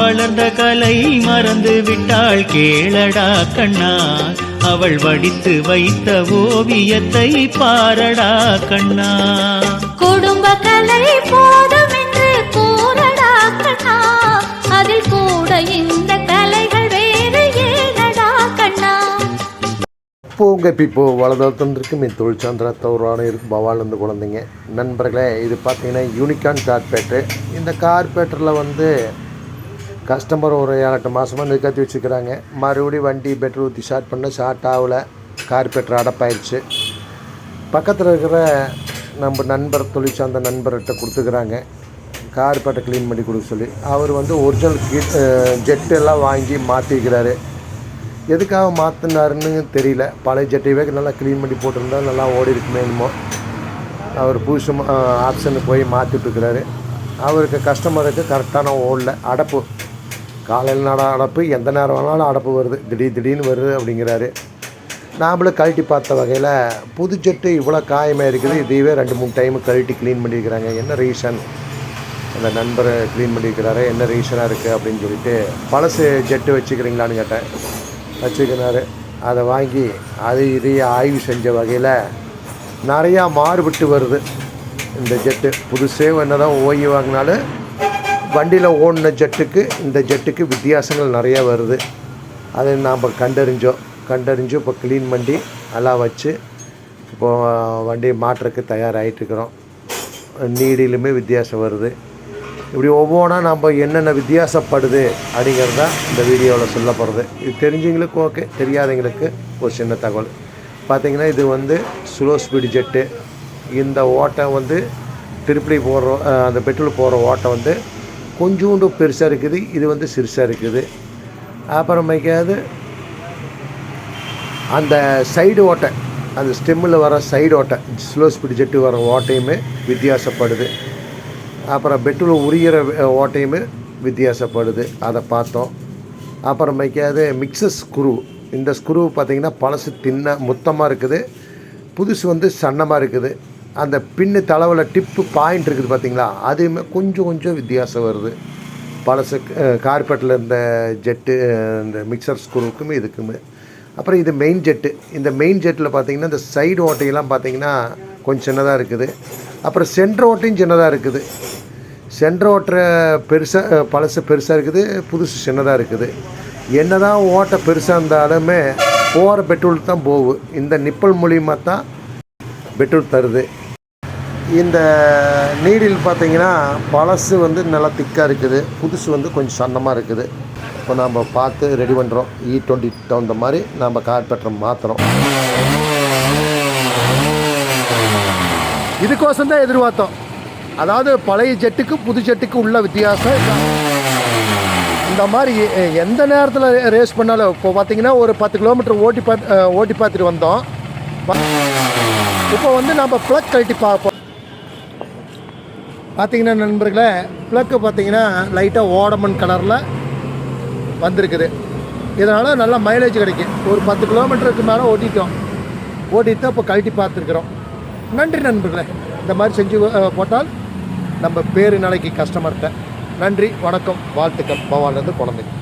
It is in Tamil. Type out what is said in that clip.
வளர்ந்த கலை மறந்து விட்டாள் கேளடா கண்ணா. அவள் வடித்து வைத்த ஓவியத்தை பாரடா கண்ணா. குடும்ப கலை போதும் என்று கூறடா கண்ணா. அதில் கூட இந்த கலைகள் வேறு ஏனடா கண்ணா. பூங்க பிப்போ வளர்ந்துருக்கும் என் தொழிற்சாந்திரத்தை ஒரு இருக்கும் பவாலேருந்து குழந்தைங்க. நண்பர்களே இது பார்த்தீங்கன்னா யூனிகான் கார்பேட்டு இந்த கார்பேட்டரில் வந்து கஸ்டமர் ஒரு ஏழெட்டு மாதமாக நிற்காத்தி வச்சுக்கிறாங்க. மறுபடியும் வண்டி பெட்ரோல் ஊற்றி ஸ்டார்ட் பண்ண ஸ்டார்ட் ஆகல. கார்பெட்டர் அடப்பாயிடுச்சு பக்கத்தில் இருக்கிற நம்ம நண்பர் தொழிற்சார்ந்த நண்பர்கிட்ட கொடுத்துக்கிறாங்க. கார்பெட்டை க்ளீன் பண்ணி கொடுக்க சொல்லி. அவர் வந்து ஒரிஜினல் கிட் ஜெட் எல்லாம் வாங்கி மாற்றிக்கிறாரு எதுக்காக மாற்றினாருன்னு தெரியல. பழைய ஜெட்டையவே நல்லா க்ளீன் பண்ணி போட்டிருந்தா நல்லா ஓடி இருக்குமே என்னமோ. அவர் புதுசு ஆப்ஷனுக்கு போய் மாற்றிட்டுருக்கிறாரு அவருக்கு கஸ்டமருக்கு கரெக்டான ஓடல. அடப்பு. காலையில் நட அடப்பு எந்த நேரம் வேணாலும் அடப்பு வருது. திடீர் திடீர்னு வருது அப்படிங்கிறாரு. நாமளும் கழட்டி பார்த்த வகையில் புது ஜெட்டு இவ்வளோ காயமாக இருக்குது. இதையவே ரெண்டு மூணு டைம் கழட்டி க்ளீன் பண்ணியிருக்கிறாங்க. என்ன ரீசன் அந்த நண்பரை க்ளீன் பண்ணியிருக்கிறாரு. என்ன ரீசனாக இருக்குது அப்படின்னு சொல்லிட்டு பழசு ஜெட்டு வச்சுக்கிறீங்களான்னு கேட்டேன். வச்சுக்கினாரு. அதை வாங்கி அது இதையே ஆய்வு செஞ்ச வகையில் நிறையா மாறுபட்டு வருது. இந்த ஜெட்டு புதுசே என்னதான் ஓய்வு வாங்கினாலும் வண்டியில் ஓடின ஜெட்டுக்கு இந்த ஜெட்டுக்கு வித்தியாசங்கள் நிறையா வருது. அதை நாம் கண்டறிஞ்சோம். கண்டறிஞ்சு இப்போ க்ளீன் பண்ணி நல்லா வச்சு இப்போது வண்டியை மாற்றுறதுக்கு தயாராகிட்டு இருக்கிறோம். நீடிலுமே வித்தியாசம் வருது. இப்படி ஒவ்வொன்றா நம்ம என்னென்ன வித்தியாசப்படுது அப்படிங்கிறது தான் இந்த வீடியோவில் சொல்ல போகிறது இது தெரிஞ்சவங்களுக்கு ஓகே தெரியாதவங்களுக்கு ஒரு சின்ன தகவல். பார்த்தீங்கன்னா இது வந்து ஸ்லோ ஸ்பீடு ஜெட்டு. இந்த ஓட்டை வந்து திருப்பி போடுற அந்த பெட்ரோல் போகிற ஓட்டை வந்து கொஞ்சோண்டு பெருசாக இருக்குது. இது வந்து சிறுசாக இருக்குது. அப்புறமேக்காவது அந்த சைடு ஓட்டை அந்த ஸ்டெம்மில் வர சைடு ஓட்டை ஸ்லோ ஸ்பீடு ஜெட்டு வர ஓட்டையுமே வித்தியாசப்படுது. அப்புறம் பெட்ரோல் உரியிற ஓட்டையுமே வித்தியாசப்படுது. அதை பார்த்தோம். அப்புறமேக்காவது மிக்சர் ஸ்க்ரூ. இந்த ஸ்க்ரூ பார்த்திங்கன்னா பழசு தின்ன மொத்தமாக இருக்குது. புதுசு வந்து சன்னமாக இருக்குது. அந்த பின்னு தளவில் டிப்பு பாயிண்ட் இருக்குது பார்த்தீங்களா அதுவுமே கொஞ்சம் கொஞ்சம் வித்தியாசம் வருது. பழசு கார்பெட்டில் இந்த ஜெட்டு இந்த மிக்சர் ஸ்க்ரூவுக்குமே இதுக்குமே. அப்புறம் இது மெயின் ஜெட்டு இந்த மெயின் ஜெட்டில் பார்த்தீங்கன்னா இந்த சைடு ஓட்டையெல்லாம் பார்த்தீங்கன்னா கொஞ்சம் சின்னதாக இருக்குது. அப்புறம் சென்ட்ரு ஓட்டையும் சின்னதாக இருக்குது. சென்ட்ரு ஓட்டுற பெருசாக பழசு பெருசாக இருக்குது புதுசு சின்னதாக இருக்குது. என்னதான் ஓட்டை பெருசாக இருந்தாலுமே போகிற பெட்ரோல் தான் போகும் இந்த நிப்பல் மூலியமாக தான் பெட்ரோல் தருது. இந்த நீடில் பார்த்திங்கன்னா பழசு வந்து நல்லா திக்காக இருக்குது. புதுசு வந்து கொஞ்சம் சன்னமாக இருக்குது. இப்போ நம்ம பார்த்து ரெடி பண்ணுறோம் இ டுவெண்ட்டி தகுந்த மாதிரி நம்ம கார்பெட்டரை மாற்றுறோம் இதுக்கோசம் தான் எதிர்பார்த்தோம். அதாவது பழைய ஜெட்டுக்கு புது ஜெட்டுக்கு உள்ள வித்தியாசம் இந்த மாதிரி எந்த நேரத்தில் ரேஸ் பண்ணாலும் இப்போ பார்த்தீங்கன்னா ஒரு பத்து கிலோமீட்டர் ஓட்டி பார்த்து ஓட்டி பார்த்துட்டு வந்தோம். இப்போ வந்து நம்ம ப்ளக் கழட்டி பார்ப்போம். பார்த்தீங்கன்னா நண்பர்களே ப்ளக்கு பார்த்தீங்கன்னா லைட்டாக ஓடமன் கலரில் வந்திருக்குது. இதனால் நல்லா மைலேஜ் கிடைக்கும். ஒரு பத்து கிலோமீட்டருக்கு மேலே ஓட்டிட்டோம். ஓட்டிட்டு தான் இப்போ கழட்டி பார்த்துருக்குறோம். நன்றி நண்பர்களே. இந்த மாதிரி செஞ்சு போட்டால் நம்ம பேரு நாளைக்கு கஸ்டமர்கிட்ட நன்றி வணக்கம் வாழ்த்துக்கள். பவானிலேருந்து குழந்தைங்க